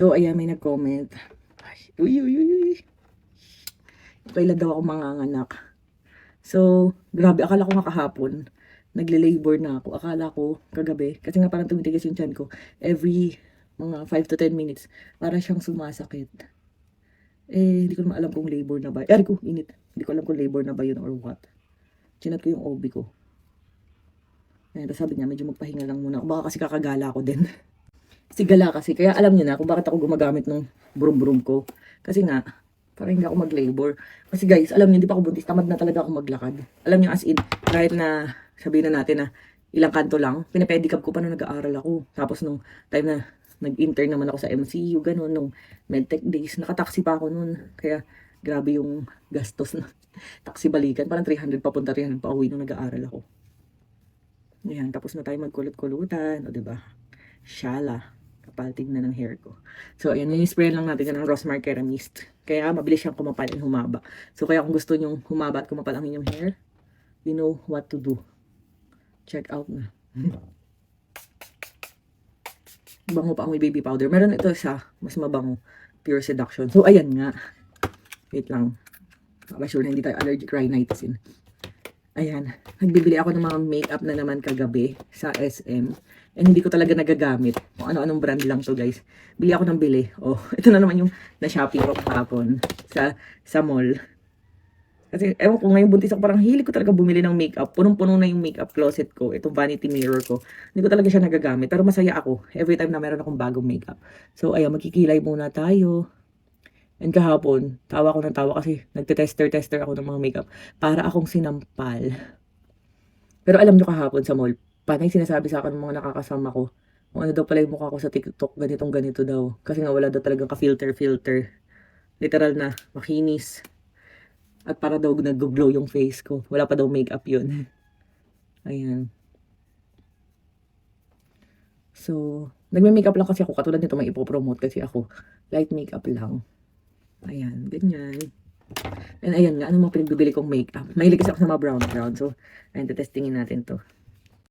So, ayan, may nag-comment. Ay, Uy, uy, uy, uy. Kailan daw ako manganganak. So, grabe, akala ko nga kahapon, nagle-labor na ako. Akala ko kagabi, kasi nga parang tumitigas yung tiyan ko. Every mga 5 to 10 minutes, para siyang sumasakit. Eh, hindi ko naman alam kung labor na ba. Ay, ko, init. Hindi ko alam kung labor na ba yun or what. Chinat ko yung OB ko. Tapos sabi niya, medyo magpahinga lang muna. Baka kasi kakagala ko din. kasi gala kasi. Kaya alam niyo na kung bakit ako gumagamit ng brum-brum ko. Kasi nga, parang hindi ako mag-labor. Kasi guys, alam niyo, hindi pa ako buntis. Tamad na talaga ako maglakad. Alam niyo, as in, kahit na sabihin na natin na ilang kanto lang, pinapedicab ko pa nung nag-aaral ako. Tapos nung time na nag-intern naman ako sa MCU, ganun, nung medtech days, nakataksi pa ako nun. Kaya, grabe yung gastos na taxi balikan. Parang 300 papunta, 300 pa uwi nung nag-aaral ako. Ayan, tapos na tayo magkulot-kulutan, o diba? Shala. Kapal tignan ng hair ko. So, ayan, spray lang natin ng Rosmar Kera Mist. Kaya mabilis siyang kumapal and humaba. So, kaya kung gusto nyong humaba at kumapal ang inyong hair, you know what to do. Check out na. Bango pa ang baby powder. Meron ito sa mas mabango. Pure Seduction. So, ayan nga. Wait lang. Para sure na hindi tayo allergic rhinitis. Ayan. Nagbibili ako ng mga makeup na naman kagabi sa SM. And hindi ko talaga nagagamit. Kung ano-anong brand lang to guys. Bili ako ng bili. Oh, ito na naman yung na-shopping ko kahapon sa, sa mall. Kasi, ewan ko, ngayong buntis ako, parang hilig ko talaga bumili ng makeup. Punong-puno na yung makeup closet ko. Itong vanity mirror ko. Hindi ko talaga siya nagagamit. Pero masaya ako every time na meron akong bagong makeup. So, ayan, magkikilay muna tayo. And kahapon, tawa ko ng tawa kasi nagte-tester-tester ako ng mga makeup para akong sinampal. Pero alam nyo kahapon sa mall, panay sinasabi sa akin ng mga nakakasama ko, kung ano daw pala yung mukha ko sa TikTok, ganitong ganito daw. Kasi nga wala daw talagang ka-filter-filter. Literal na, makinis. At para daw nag-glow yung face ko. Wala pa daw makeup yun. Ayan. So, nagme-makeup lang kasi ako. Katulad nito, may ipopromote kasi ako. Light makeup lang. Ayan, ganyan. And ayan nga, ano mga pinagbibili kong makeup. Mahilig kasi ako sa mga brown brown. So, ayan, testingin natin to.